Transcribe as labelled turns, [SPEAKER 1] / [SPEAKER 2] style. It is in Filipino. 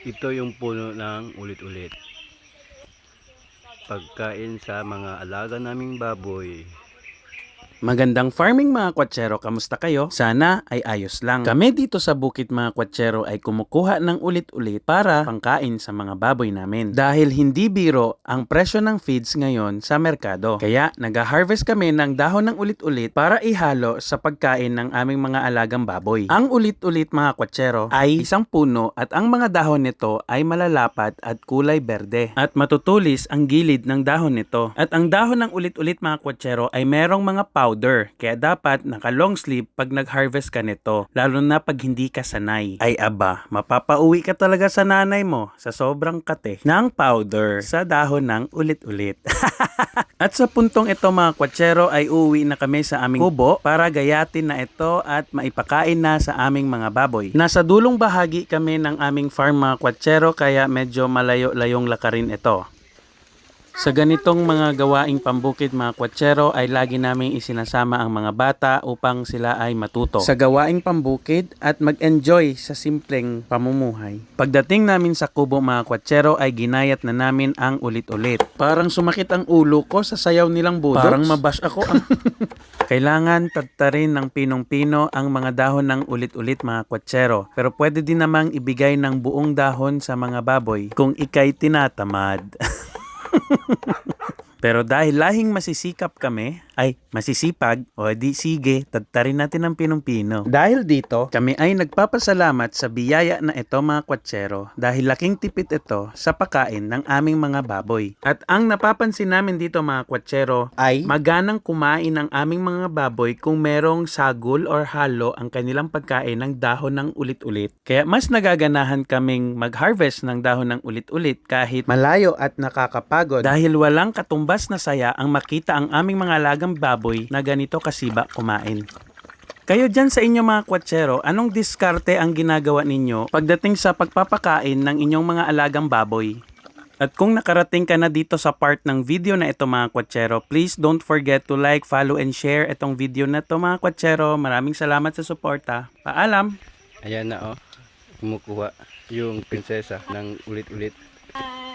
[SPEAKER 1] Ito yung puno ng ulit-ulit. Pagkain sa mga alaga naming baboy.
[SPEAKER 2] Magandang farming mga kwatsero, kamusta kayo? Sana ay ayos lang. Kami dito sa bukit mga kwatsero ay kumukuha ng ulit-ulit para pangkain sa mga baboy namin. Dahil hindi biro ang presyo ng feeds ngayon sa merkado. Kaya nag-harvest kami ng dahon ng ulit-ulit para ihalo sa pagkain ng aming mga alagang baboy. Ang ulit-ulit mga kwatsero ay isang puno at ang mga dahon nito ay malalapat at kulay berde. At matutulis ang gilid ng dahon nito. At ang dahon ng ulit-ulit mga kwatsero ay merong mga powder. Kaya dapat naka long sleeve pag nag-harvest ka nito. Lalo na pag hindi ka sanay. Ay aba, mapapauwi ka talaga sa nanay mo sa sobrang kate ng powder sa dahon ng ulit-ulit. At sa puntong ito mga kwatsero ay uuwi na kami sa aming kubo para gayatin na ito at maipakain na sa aming mga baboy. Nasa dulong bahagi kami ng aming farm mga kwatsero kaya medyo malayo-layong lakarin ito. Sa ganitong mga gawaing pambukid mga kwatsero ay lagi naming isinasama ang mga bata upang sila ay matuto sa gawaing pambukid at mag-enjoy sa simpleng pamumuhay. Pagdating namin sa kubo mga kwatsero ay ginayat na namin ang ulit-ulit. Parang sumakit ang ulo ko sa sayaw nilang budoks. Parang mabash ako. ang- Kailangan tadtarin ng pinong-pino ang mga dahon ng ulit-ulit mga kwatsero. Pero pwede din namang ibigay ng buong dahon sa mga baboy kung ikay tinatamad. Pero dahil lahing masisikap kami, ay masisipag, o di sige, tadtarin natin ang pinong-pino. Dahil dito, kami ay nagpapasalamat sa biyaya na ito mga kwatsero dahil laking tipid ito sa pakain ng aming mga baboy. At ang napapansin namin dito mga kwatsero ay maganang kumain ang aming mga baboy kung merong sagol or halo ang kanilang pagkain ng dahon ng ulit-ulit. Kaya mas nagaganahan kaming mag-harvest ng dahon ng ulit-ulit kahit malayo at nakakapagod dahil walang katumbas na saya ang makita ang aming mga alagang baboy na ganito kasiba kumain. Kayo dyan sa inyo mga kwatsero, anong diskarte ang ginagawa ninyo pagdating sa pagpapakain ng inyong mga alagang baboy? At kung nakarating ka na dito sa part ng video na ito mga kwatsero, please don't forget to like, follow, and share itong video na to mga kwatsero. Maraming salamat sa suporta. Paalam!
[SPEAKER 1] Ayan na oh. Kumukuha yung prinsesa ng ulit-ulit.
[SPEAKER 3] Hi!